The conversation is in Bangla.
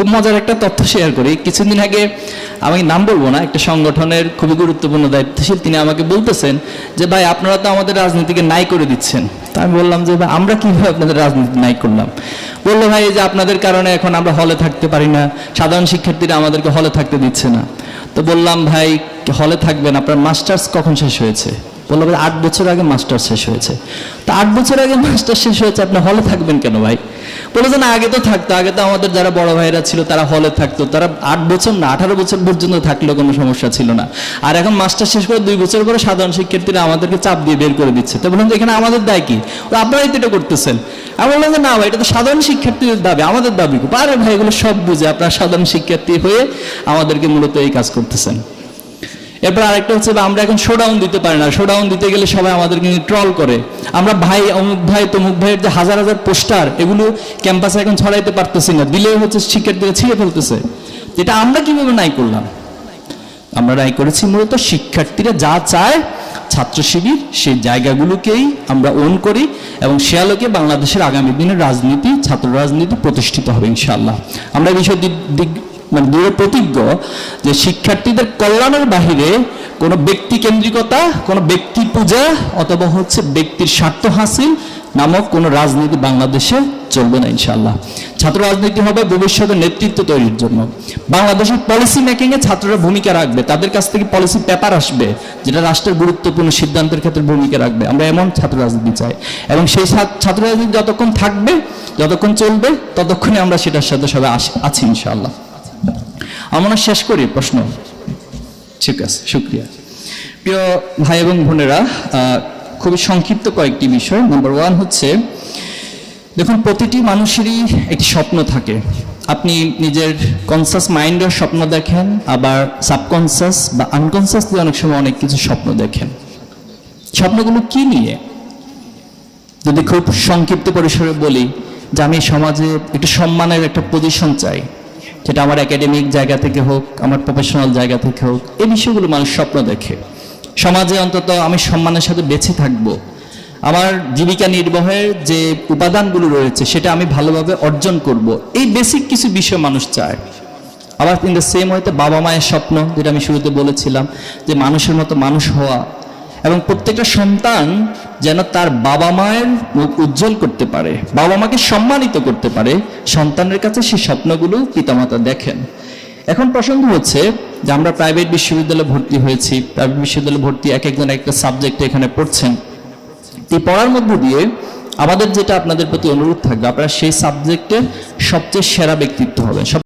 খুব মজার একটা তথ্য শেয়ার করি। কিছুদিন আগে আমি নাম বলব না, একটা সংগঠনের খুবই গুরুত্বপূর্ণ দায়িত্বশীল, তিনি আমাকে বলতেছেন যে, ভাই, আপনারা তো আমাদের রাজনীতিকে নাই করে দিচ্ছেন। তা আমি বললাম যে, ভাই, আমরা কীভাবে আপনাদের রাজনীতি নাই করলাম? বলল, ভাই যে আপনাদের কারণে এখন আমরা হলে থাকতে পারি না, সাধারণ শিক্ষার্থীরা আমাদেরকে হলে থাকতে দিচ্ছে না। তো বললাম, ভাই, হলে থাকবেন, আপনার মাস্টার্স কখন শেষ হয়েছে? বলল, ভাই, আট বছর আগে মাস্টার্স শেষ হয়েছে। তো আট বছর আগে মাস্টার্স শেষ হয়েছে, আপনি হলে থাকবেন কেন, ভাই? বলে যে না, আগে তো থাকতো, আগে তো আমাদের যারা বড় ভাইরা ছিল তারা হলে থাকতো। তারা আট বছর না, আঠারো বছর পর্যন্ত থাকলেও কোনো সমস্যা ছিল না। আর এখন মাস্টার শেষ করে দুই বছর পরে সাধারণ শিক্ষার্থীরা আমাদেরকে চাপ দিয়ে বের করে দিচ্ছে। তো বললাম যে, এখানে আমাদের দায় কি? আপনারাই তো এটা করতেছেন। আমি বললাম যে, না ভাই, এটা তো সাধারণ শিক্ষার্থীদের দাবি, আমাদের দাবি? আরে ভাই, এগুলো সব বুঝে আপনারা সাধারণ শিক্ষার্থী হয়ে আমাদেরকে মূলত এই কাজ করতেছেন। এরপর আরেকটা হচ্ছে আমরা এখন শোডাউন দিতে পারি না। শোডাউন দিতে গেলে সবাই আমাদেরকে ট্রল করে। আমরা ভাই, অমুক ভাই, তমুক ভাইয়ের যে হাজার হাজার পোস্টার, এগুলো ক্যাম্পাসে এখন ছড়াইতে পারতেছি না। দিলেও হচ্ছে শিক্ষার্থীরা ছিঁড়ে ফেলতেছে। এটা আমরা কীভাবে নাই করলাম? আমরা রায় করেছি মূলত শিক্ষার্থীরা যা চায়, ছাত্র শিবির, সেই জায়গাগুলোকেই আমরা ওন করি এবং সে আলোকে বাংলাদেশের আগামী দিনের রাজনীতি, ছাত্র রাজনীতি প্রতিষ্ঠিত হবে ইনশাআল্লাহ। আমরা বিষয়ে দিক মানে দৃঢ় প্রতিজ্ঞ যে শিক্ষার্থীদের কল্যাণের বাহিরে কোনো ব্যক্তি কেন্দ্রিকতা, কোনো ব্যক্তি পূজা অথবা হচ্ছে ব্যক্তির স্বার্থ হাসিল নামক কোনো রাজনীতি বাংলাদেশে চলবে না, ইনশাআল্লাহ। ছাত্র রাজনীতি হবে ভবিষ্যতের নেতৃত্ব তৈরির জন্য। বাংলাদেশের পলিসি মেকিংয়ে ছাত্ররা ভূমিকা রাখবে। তাদের কাছ থেকে পলিসি পেপার আসবে যেটা রাষ্ট্রের গুরুত্বপূর্ণ সিদ্ধান্তের ক্ষেত্রে ভূমিকা রাখবে। আমরা এমন ছাত্র রাজনীতি চাই। এবং সেই ছাত্র রাজনীতি যতক্ষণ থাকবে, যতক্ষণ চলবে, ততক্ষণে আমরা সেটার সাথে সবাই আছি, ইনশাআল্লাহ। আমরা শেষ করি প্রশ্ন। ঠিক আছে, শুক্রিয়া। প্রিয় ভাই এবং বোনেরা খুবই সংক্ষিপ্ত কয়েকটি বিষয়। নাম্বার ওয়ান হচ্ছে, দেখুন, প্রতিটি মানুষেরই একটি স্বপ্ন থাকে। আপনি নিজের কনসাস মাইন্ডের স্বপ্ন দেখেন, আবার সাবকনসাস বা আনকনসাস দিয়ে অনেক সময় অনেক কিছু স্বপ্ন দেখেন। স্বপ্নগুলো কি নিয়ে? যদি খুব সংক্ষিপ্ত পরিসরে বলি যে আমি সমাজে একটু সম্মানের একটা পজিশন চাই সেটা আমার একাডেমিক জায়গা থেকে হোক, আমার প্রফেশনাল জায়গা থেকে হোক, এই বিষয়গুলো মানুষ স্বপ্ন দেখে। সমাজে অন্তত আমি সম্মানের সাথে বেঁচে থাকব। আমার জীবিকা নির্বাহের যে উপাদানগুলো রয়েছে, সেটা আমি ভালোভাবে অর্জন করব। এই বেসিক কিছু বিষয় মানুষ চায়। আবার ইন দ্য সেম হয়তো বাবা মায়ের স্বপ্ন, যেটা আমি শুরুতে বলেছিলাম, যে মানুষের মতো মানুষ হওয়া এবং প্রত্যেকটা সন্তান যেন তার বাবা মায়ের মুখ উজ্জ্বল করতে পারে, বাবা মাকে সম্মানিত করতে পারে, সন্তানের কাছে সেই স্বপ্নগুলো পিতামাতা দেখেন। এখন প্রসঙ্গ হচ্ছে যে আমরা প্রাইভেট বিশ্ববিদ্যালয়ে ভর্তি হয়েছি প্রাইভেট বিশ্ববিদ্যালয়ে ভর্তি এক একজন একটা সাবজেক্টে এখানে পড়ছেন। এই পড়ার মধ্য দিয়ে আমাদের যেটা আপনাদের প্রতি অনুরোধ থাকবে, আপনারা সেই সাবজেক্টের সবচেয়ে সেরা ব্যক্তিত্ব হবেন।